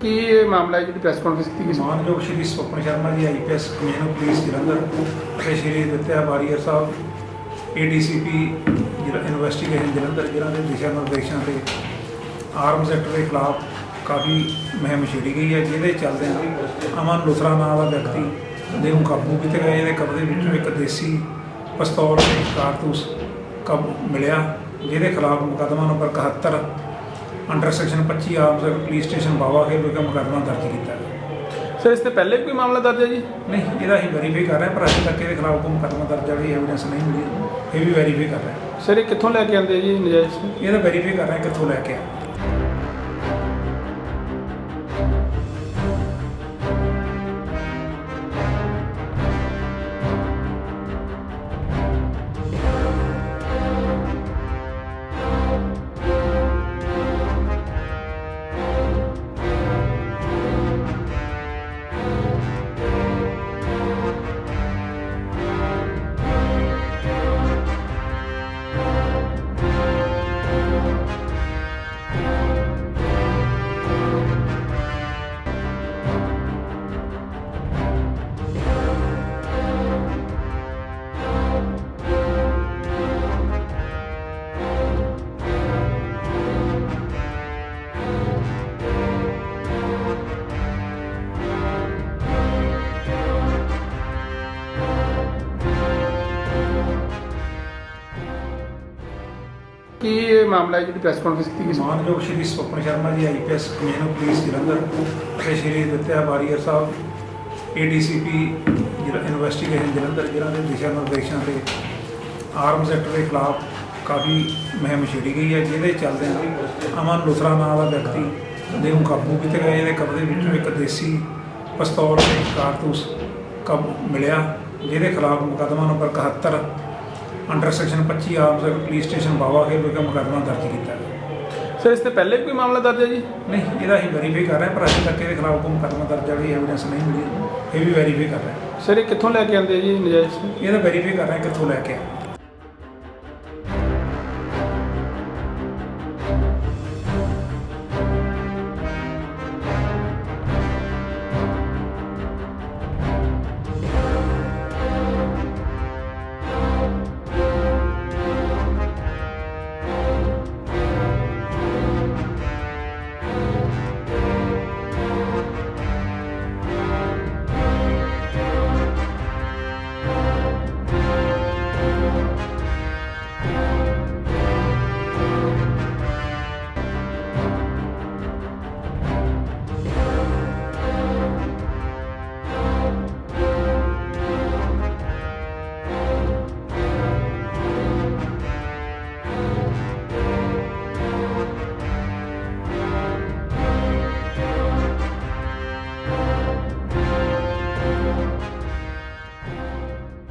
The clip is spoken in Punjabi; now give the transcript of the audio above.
ਕੀ ਇਹ ਮਾਮਲਾ ਹੈ ਜਿਹੜੀ ਪ੍ਰੈਸ ਕਾਨਫਰੰਸ ਕੀਤੀ ਗਈ ਸੀ? ਮਾਨਯੋਗ ਸ਼੍ਰੀ Swapan Sharma ji IPS commissioner police, Jalandhar ਅਤੇ ਸ਼੍ਰੀ ਦਿੱਤਿਆ ਵਾਰੀਅਰ ਸਾਹਿਬ ਏਡੀਸੀਪੀ ਜਿਹੜਾ ਇਨਵੈਸਟੀਗੇਸ਼ਨ ਜਲੰਧਰ, ਜਿਨ੍ਹਾਂ ਦੇ ਦਿਸ਼ਾ ਨਿਰਦੇਸ਼ਾਂ ਤੇ ਆਰਮ ਸੈਕਟਰ ਦੇ ਖਿਲਾਫ ਕਾਫੀ ਮੁਹਿੰਮ ਛਿੜੀ ਗਈ ਹੈ, ਜਿਹਦੇ ਚੱਲਦਿਆਂ ਅਮਨ ਲੁਥਰਾ ਨਾਂ ਦਾ ਵਿਅਕਤੀ ਦੇ ਨੂੰ ਕਾਬੂ ਕੀਤਾ ਗਿਆ ਜਿਹਦੇ ਕਬਜ਼ੇ ਵਿੱਚੋਂ ਇੱਕ ਦੇਸੀ ਪਿਸਤੌਲ ਤੇ ਕਾਰਤੂਸ ਕਾਬੂ ਮਿਲਿਆ, ਜਿਹਦੇ ਖਿਲਾਫ ਮੁਕੱਦਮਾ number 71 under section 25 arms act police station Bawa Khel ਵਿਖੇ ਮੁਕੱਦਮਾ ਦਰਜ ਕੀਤਾ ਹੈ ਸਰ ਇਸ ਤੇ ਪਹਿਲੇ ਵੀ ਕੋਈ ਮਾਮਲਾ ਦਰਜ ਹੈ ਜੀ ਨਹੀਂ ਇਹਦਾ ਹੀ ਵੈਰੀਫਾਈ ਕਰ ਰਹੇ ਹਾਂ, ਪਰ ਅਜੇ ਤੱਕ ਇਹਦੇ ਖਿਲਾਫ ਕੋਈ ਮੁਕੱਦਮਾ ਦਰਜ ਵਾਲੀ ਐਵੀਡੈਂਸ ਨਹੀਂ ਮਿਲੀ ਇਹ ਵੀ ਵੈਰੀਫਾਈ ਕਰ ਰਹੇ। ਸਰ ਇਹ ਕਿੱਥੋਂ ਲੈ ਕੇ ਆਉਂਦੇ ਜੀ ਨਜਾਇਜ਼ ਇਹਦਾ ਵੈਰੀਫਾਈ ਕਰ ਰਹੇ ਕਿੱਥੋਂ ਲੈ ਕੇ ਆਏ। ਕੀ ਇਹ ਮਾਮਲਾ ਹੈ ਜਿਹੜੀ ਪ੍ਰੈਸ ਕਾਨਫਰੰਸ ਕੀਤੀ ਗਈ ਸੀ? ਮਾਨਯੋਗ ਸ਼੍ਰੀ Swapan Sharma ji IPS commissioner police, Jalandhar ਅਤੇ ਸ਼੍ਰੀ ਦਿੱਤਿਆ ਵਾਰੀਅਰ ਸਾਹਿਬ ਏਡੀਸੀਪੀ ਜਿਹੜਾ ਇਨਵੈਸਟੀਗੇਸ਼ਨ ਜਲੰਧਰ ਜਿਨ੍ਹਾਂ ਦੇ ਦਿਸ਼ਾ ਨਿਰਦੇਸ਼ਾਂ ਤੇ ਆਰਮ ਸੈਕਟਰ ਦੇ ਖਿਲਾਫ ਕਾਫੀ ਮੁਹਿੰਮ ਛਿੜੀ ਗਈ ਹੈ, ਜਿਹਦੇ ਚੱਲਦਿਆਂ ਅਮਨ ਲੁਥਰਾ ਨਾਂ ਦਾ ਵਿਅਕਤੀ ਦੇ ਨੂੰ ਕਾਬੂ ਕੀਤਾ ਗਿਆ ਜਿਹਦੇ ਕਬਜ਼ੇ ਵਿੱਚੋਂ ਇੱਕ ਦੇਸੀ ਪਿਸਤੌਲ ਤੇ ਕਾਰਤੂਸ ਕਾਬੂ ਮਿਲਿਆ, ਜਿਹਦੇ ਖਿਲਾਫ ਮੁਕੱਦਮਾ number 71 under section 25 arms act police station Bawa Khel ਵਿਖੇ ਮੁਕੱਦਮਾ ਦਰਜ ਕੀਤਾ ਹੈ ਸਰ ਇਸ ਤੇ ਪਹਿਲੇ ਵੀ ਕੋਈ ਮਾਮਲਾ ਦਰਜ ਹੈ ਜੀ ਨਹੀਂ ਇਹਦਾ ਹੀ ਵੈਰੀਫਾਈ ਕਰ ਰਹੇ ਹਾਂ, ਪਰ ਅਜੇ ਤੱਕ ਇਹਦੇ ਖਿਲਾਫ ਕੋਈ ਮੁਕੱਦਮਾ ਦਰਜ ਵਾਲੀ ਐਵੀਡੈਂਸ ਨਹੀਂ ਮਿਲੀ ਇਹ ਵੀ ਵੈਰੀਫਾਈ ਕਰ ਰਹੇ। ਸਰ ਇਹ ਕਿੱਥੋਂ ਲੈ ਕੇ ਆਉਂਦੇ ਜੀ ਨਜਾਇਜ਼ ਇਹਦਾ ਵੈਰੀਫਾਈ ਕਰ ਰਹੇ ਕਿੱਥੋਂ ਲੈ ਕੇ ਆਏ।